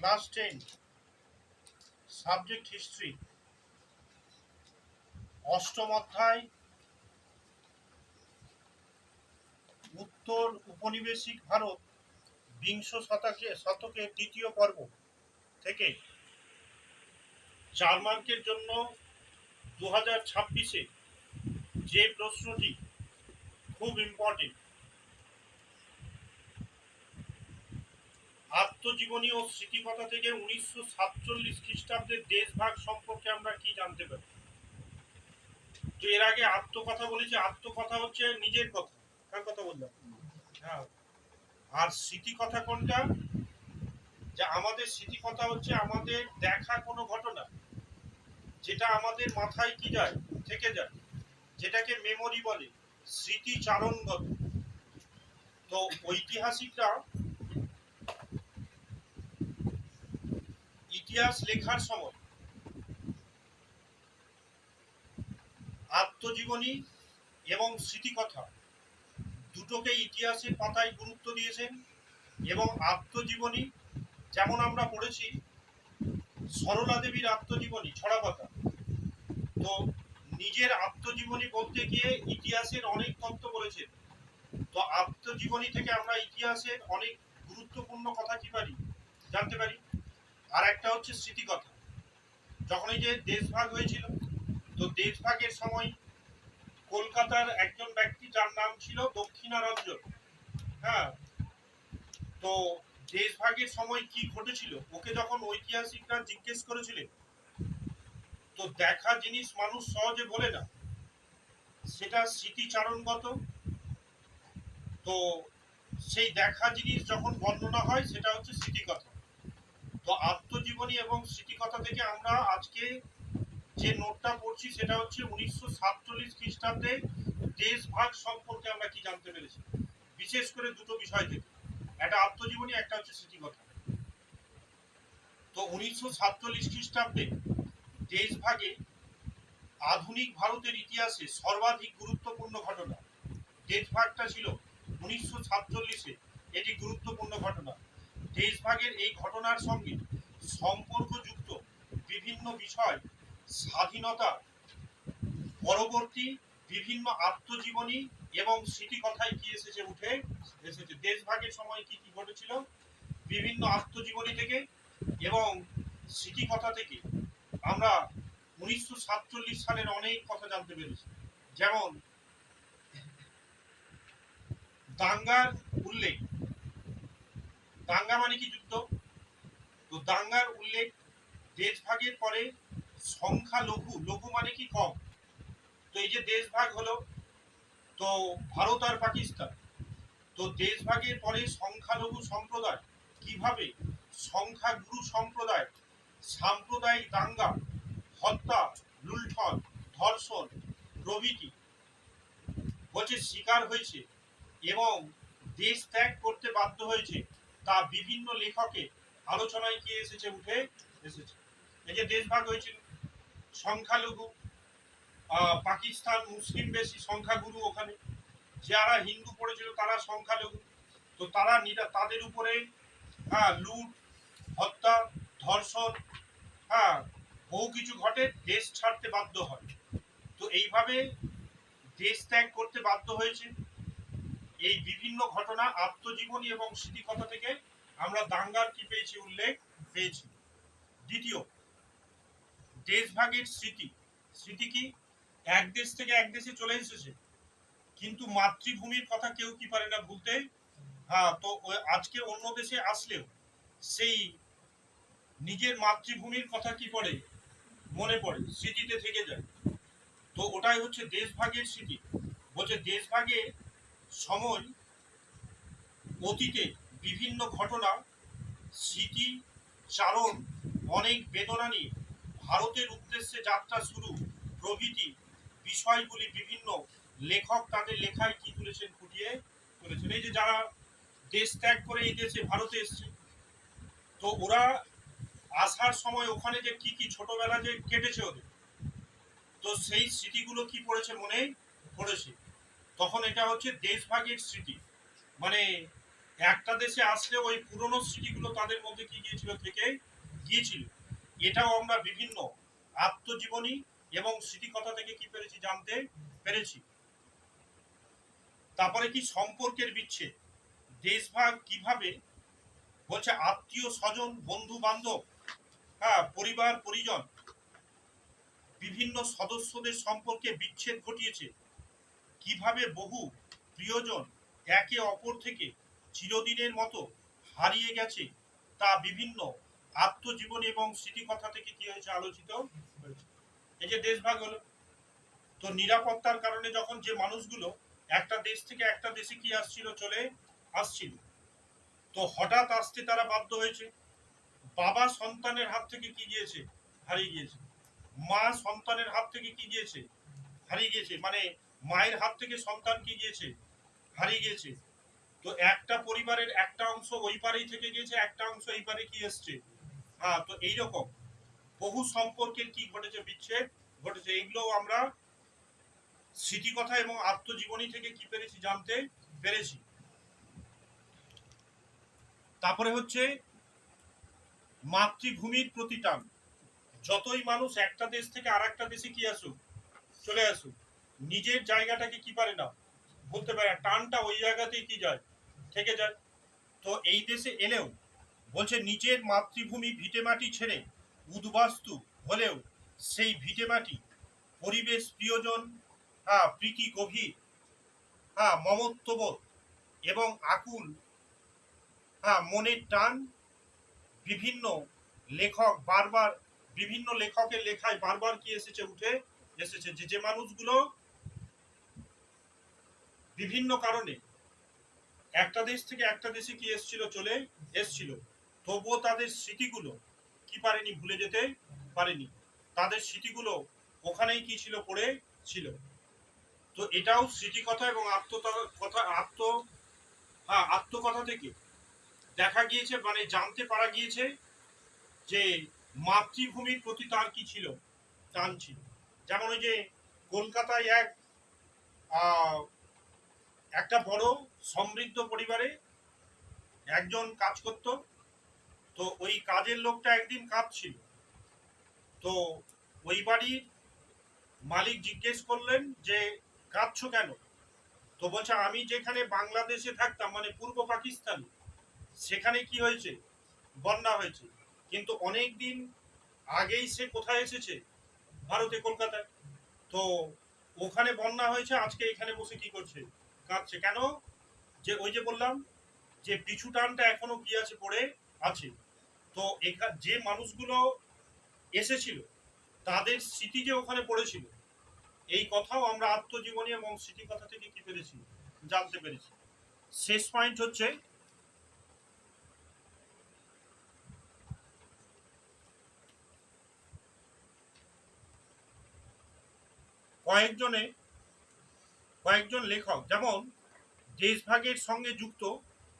Class ten, subject history, অষ্টম অধ্যায়, উত্তর উপনিবেশিক ভারত, বিংশ শতকে শতকের দ্বিতীয় পর্ব থেকে চার মার্কের জন্য দু হাজার ছাব্বিশে যে প্রশ্নটি খুব ইম্পর্টেন্ট আত্মজীবনী ও স্মৃতিকথা থেকে উনিশশো সাতচল্লিশ খ্রিস্টাব্দের দেশভাগ সম্পর্কে আমরা কি জানতে পারি? তো এর আগে আত্মকথা বলেছি, আত্মকথা হচ্ছে নিজের কথা। কার কথা বললাম? হ্যাঁ। আর স্মৃতিকথা কোনটা? যে আমাদের স্মৃতিকথা হচ্ছে আমাদের দেখা কোনো ঘটনা, যেটা আমাদের মাথায় কি যায়, থেকে যায়, যেটাকে মেমোরি বলে, স্মৃতিচারণগত। তো ঐতিহাসিকরা ইতিহাস লেখার সময় আত্মজীবনী এবং স্মৃতিকথা দুটোকে ইতিহাসের পাতায় গুরুত্ব দিয়েছেন এবং আত্মজীবনী যেমন আমরা পড়েছি, সরলা দেবীর আত্মজীবনী ছড়া পাতা তো নিজের আত্মজীবনী বলতে গিয়ে ইতিহাসের অনেক তত্ত্ব বলেছেন। তো আত্মজীবনী থেকে আমরা ইতিহাসের অনেক গুরুত্বপূর্ণ কথা কি পারি? জানতে পারি? আর একটা হচ্ছে স্মৃতিকথা। যখন এই যে দেশভাগ হয়েছিল, তো দেশভাগের সময় কলকাতার একজন ব্যক্তি যার নাম ছিল দক্ষিণারঞ্জন হ্যাঁ? তো দেশভাগের সময় কি ঘটেছিল, ওকে যখন ঐতিহাসিকরা জিজ্ঞেস করেছিলেন, তো দেখা জিনিস মানুষ সহজে বলে না। সেটা স্মৃতিচারণগত। তো সেই দেখা জিনিস যখন বর্ণনা হয়, সেটা হচ্ছে স্মৃতিকথা। তো আত্মজীবনী এবং স্মৃতিকথা থেকে আমরা আজকে যে নোটটা পড়ছি, সেটা হচ্ছে উনিশশো সাতচল্লিশ খ্রিস্টাব্দে দেশভাগ সম্পর্কে আমরা কি জানতে পেরেছি? বিশেষ করে দুটো বিষয় থেকে। একটা আত্মজীবনী, একটা হচ্ছে স্মৃতিকথা। তো উনিশশো সাতচল্লিশ খ্রিস্টাব্দে দেশভাগে আধুনিক ভারতের ইতিহাসে সর্বাধিক গুরুত্বপূর্ণ ঘটনা। দেশভাগটা ছিল উনিশশো সাতচল্লিশে। এটি গুরুত্বপূর্ণ ঘটনা। দেশভাগের এই ঘটনার সঙ্গে সম্পর্কযুক্ত বিভিন্ন বিষয়, স্বাধীনতা, পরবর্তী বিভিন্ন আত্মজীবনী এবং স্মৃতিকথায় কি এসেছে উঠে, এসেছে। দেশভাগের সময় কি কি ঘটেছিল, বিভিন্ন আত্মজীবনী থেকে এবং স্মৃতিকথা থেকে আমরা উনিশশো সাতচল্লিশ সালের অনেক কথা জানতে পেরেছি। যেমন, দাঙ্গার উল্লেখ দাঙ্গা মানে কি যুদ্ধ? তো দাঙ্গার উল্লেখ দেশভাগের পরে সংখ্যা লঘু লঘু মানে কি কম? তো এই যে দেশভাগ হলো, তো ভারত আর পাকিস্তান, তো দেশভাগের পরে সংখ্যালঘু সম্প্রদায়, কীভাবে সংখ্যাগুরু সম্প্রদায়, সাম্প্রদায়িক দাঙ্গা, হত্যা, লুণ্ঠন, ধর্ষণ, প্রভৃতি হচ্ছে শিকার হয়েছে এবং দেশ ত্যাগ করতে বাধ্য হয়েছে তা বিভিন্ন লেখকে আলোচনায় কি এসেছে, উঠে এসেছে। এই যে দেশভাগ হয়েছিল সংখ্যালঘু পাকিস্তান, মুসলিম বেশি সংখ্যাগুরু ওখানে। যারা হিন্দু পড়েছিল, তারা সংখ্যালঘু। তো তারা নিরা- তাদের উপরে হ্যাঁ লুট, হত্যা, ধর্ষণ হ্যাঁ বহু কিছু ঘটে, দেশ ছাড়তে বাধ্য হয়। তো এইভাবে দেশ ত্যাগ করতে বাধ্য হয়েছে। এই বিভিন্ন ঘটনা আত্মজীবনী এবং স্মৃতিকথা থেকে আমরা দাঙ্গার কি পেয়েছি উল্লেখ? পেয়েছি। দ্বিতীয়, দেশভাগের স্মৃতি। স্মৃতি কি? এক দেশ থেকে এক দেশে চলে এসেছে। কিন্তু মাতৃভূমির কথা কেউ কি পারে না ভুলতে? হ্যাঁ তো আজকে অন্য দেশে আসলেও সেই নিজের মাতৃভূমির কথা কি করে মনে পড়ে, স্মৃতিতে থেকে যায়। তো ওটাই হচ্ছে দেশভাগের স্মৃতি। বলছে দেশভাগের সময় অতীতে বিভিন্ন ঘটনা, স্মৃতি, চারণ, অনেক বেদনা নিয়ে ভারতের উদ্দেশ্যে যাত্রা শুরু প্রভৃতি বিষয়গুলি বিভিন্ন লেখক তাদের লেখায় কি তুলেছেন, ফুটিয়ে তুলেছেন। এই যে যারা দেশ ত্যাগ করে এই দেশে ভারতে এসছে, তো ওরা আসার সময় ওখানে যে কি কি ছোটবেলা যে কেটেছে ওদের, তো সেই স্মৃতিগুলো কি পড়েছে মনে পড়েছে? তখন এটা হচ্ছে দেশভাগের স্মৃতি। মানে একটা দেশে আসলে ওই পুরনো স্মৃতিগুলো তাদের মধ্যে কি গিয়েছিল থেকে গিয়েছিল। এটাও আমরা বিভিন্ন আত্মজীবনী এবং স্মৃতিকথা থেকে কি পেরেছি জানতে পেরেছি। তারপরে কি সম্পর্কের বিচ্ছেদ। দেশভাগ কীভাবে বলছে আত্মীয় স্বজন বন্ধু বান্ধব হ্যাঁ পরিবার পরিজন বিভিন্ন সদস্যদের সম্পর্কে বিচ্ছেদ ঘটিয়েছে। কীভাবে বহু প্রিয়জন একে অপর থেকে চিরদিনের মতো হারিয়ে গেছে তা বিভিন্ন আত্মজীবনী এবং স্মৃতিকথা থেকে কি হয়েছে আলোচিত? এই যে দেশভাগ হলো তো নিরাপত্তার কারণে যখন যে মানুষগুলো একটা দেশ থেকে একটা দেশে কি আসছিল, চলে আসছিল, তো হঠাৎ আসতে তারা বাধ্য হয়েছে। বাবা সন্তানের হাত থেকে কি গিয়েছে? হারিয়ে গিয়েছে। মা সন্তানের হাত থেকে কি গিয়েছে? হারিয়ে গিয়েছে। মানে মায়ের হাত থেকে সন্তান কি গিয়েছে? হারিয়ে গিয়েছে। তো একটা পরিবারের একটা অংশ ওই পারেই থেকে গিয়েছে, একটা অংশ এই পারে কি এসছে? হ্যাঁ তো এইরকম। বহু সম্পর্কের কি ঘটেছে? বিচ্ছেদ ঘটেছে। এইগুলো আমরা স্মৃতিকথা এবং আত্মজীবনী থেকে কি পেরেছি জানতে পেরেছি। তারপরে হচ্ছে মাতৃভূমির প্রতি টান যতই মানুষ একটা দেশ থেকে আর একটা দেশে কি আসুক, চলে আসুক। নিজের জায়গাটাকে কি পারে না? বলতে পারে। টানটা ওই জায়গাতেই কি যায়? থেকে যায়। তো এই দেশে এলেও, বলছে নিজের মাতৃভূমি ভিটেমাটি ছেড়ে উদ্বাস্তু হলেও সেই ভিটেমাটি পরিবেশ প্রিয়জন হ্যাঁ প্রীতি গভীর হ্যাঁ মমত্ববোধ এবং আকুল হ্যাঁ মনের টান বিভিন্ন লেখক বারবার, বিভিন্ন লেখকের লেখায় বারবার কি এসেছে উঠে? এসেছে যে যে মানুষগুলো বিভিন্ন কারণে। একটা দেশ থেকে একটা দেশে কি এসছিল, চলে এসছিল। তবুও তাদের স্মৃতিগুলো কি পারেনি, ভুলে যেতে পারেনি। তাদের স্মৃতিগুলো ওখানেই কি ছিল, পড়ে ছিল। তো এটাও স্মৃতিকথা এবং আত্মকথা আত্ম হ্যাঁ আত্মকথা থেকে দেখা গিয়েছে মানে জানতে পারা গিয়েছে যে মাতৃভূমির প্রতি তার কি ছিল, টান ছিল। যেমন ওই যে কলকাতায় এক একটা বড় সমৃদ্ধ পরিবারে একজন কাজ করত। তো ওই কাজের লোকটা একদিন কাঁদছিল। তো ওই বাড়ির মালিক জিজ্ঞেস করলেন যে, কাঁদছো কেন? তো বলছে, আমি যেখানে বাংলাদেশে থাকতাম মানে পূর্ব পাকিস্তান, সেখানে কি হয়েছে? বন্যা হয়েছে। কিন্তু অনেক দিন আগেই সে কোথায় এসেছে? ভারতে, কলকাতায়। তো ওখানে বন্যা হয়েছে, আজকে এখানে বসে কি করছে? কাঁদছে কেন? যে ওই যে বললাম যে পিছু টানটা এখনও কি আছে পড়ে? আছে। তো এখা- যে মানুষগুলো এসেছিল, তাদের স্মৃতি যে ওখানে পড়েছিল, এই কথাও আমরা আত্মজীবনী এবং স্মৃতি কথা থেকে কি পেরেছি? জানতে পেরেছি। শেষ পয়েন্ট হচ্ছে কয়েকজনে কয়েকজন লেখক, যেমন দেশভাগের সঙ্গে যুক্ত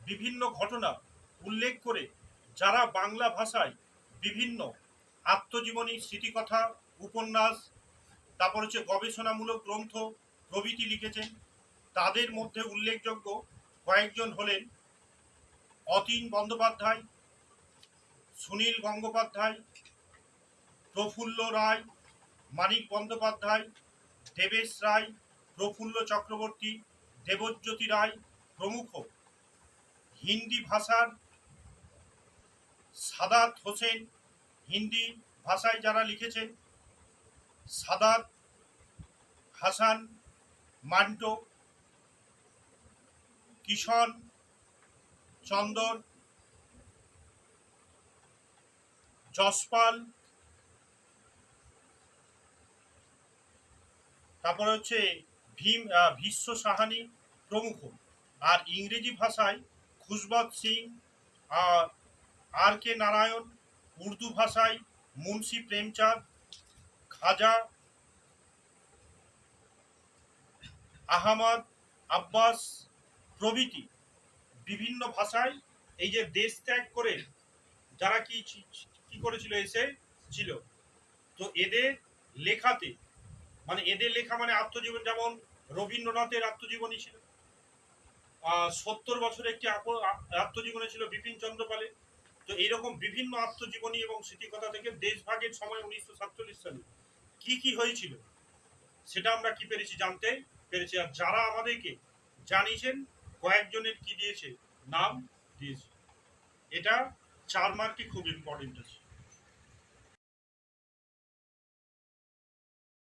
বিভিন্ন ঘটনা উল্লেখ করে যারা বাংলা ভাষায় বিভিন্ন আত্মজীবনী, স্মৃতিকথা, উপন্যাস, তারপর হচ্ছে গবেষণামূলক গ্রন্থ, প্রভৃতি লিখেছেন। তাদের মধ্যে উল্লেখযোগ্য কয়েকজন হলেন অতীন বন্দ্যোপাধ্যায়, সুনীল গঙ্গোপাধ্যায়, প্রফুল্ল রায়, মানিক বন্দ্যোপাধ্যায়, দেবেশ রায় প্রফুল্ল চক্রবর্তী, দেবজ্যোতি রায় প্রমুখ। হিন্দি ভাষার সাদাত হোসেন, হিন্দি ভাষায় যারা লিখেছেন, সাদাত হাসান মান্টো, কিষণ চন্দন যশপাল, তারপরে হচ্ছে ভীম ভীষ্ম সাহানি প্রমুখ। আর ইংরেজি ভাষায় খুশবত সিং আর কে নারায়ণ, উর্দু ভাষায় মুন্সি প্রেমচাঁদ, খাজা আহমদ আব্বাস প্রভৃতি বিভিন্ন ভাষায় এই যে দেশ ত্যাগ করে যারা কি কি করেছিল এসে ছিল তো এদের লেখাতে মানে এদের লেখা মানে আত্মজীবন, যেমন রবীন্দ্রনাথের আত্মজীবনী ছিল সত্তর বছরের একটি আত্মজীবনী ছিল বিপিন চন্দ্র পালের তো এইরকম বিভিন্ন আত্মজীবনী এবং স্মৃতিকথা থেকে দেশভাগের সময় উনিশশো সাতচল্লিশ সালে কি কি হয়েছিল, সেটা আমরা কি পেরেছি জানতে পেরেছি। আর যারা আমাদেরকে জানিয়েছেন, কয়েকজনের কি দিয়েছে? নাম দিয়েছে। এটা চার মার্কই খুব ইম্পর্টেন্ট আছে।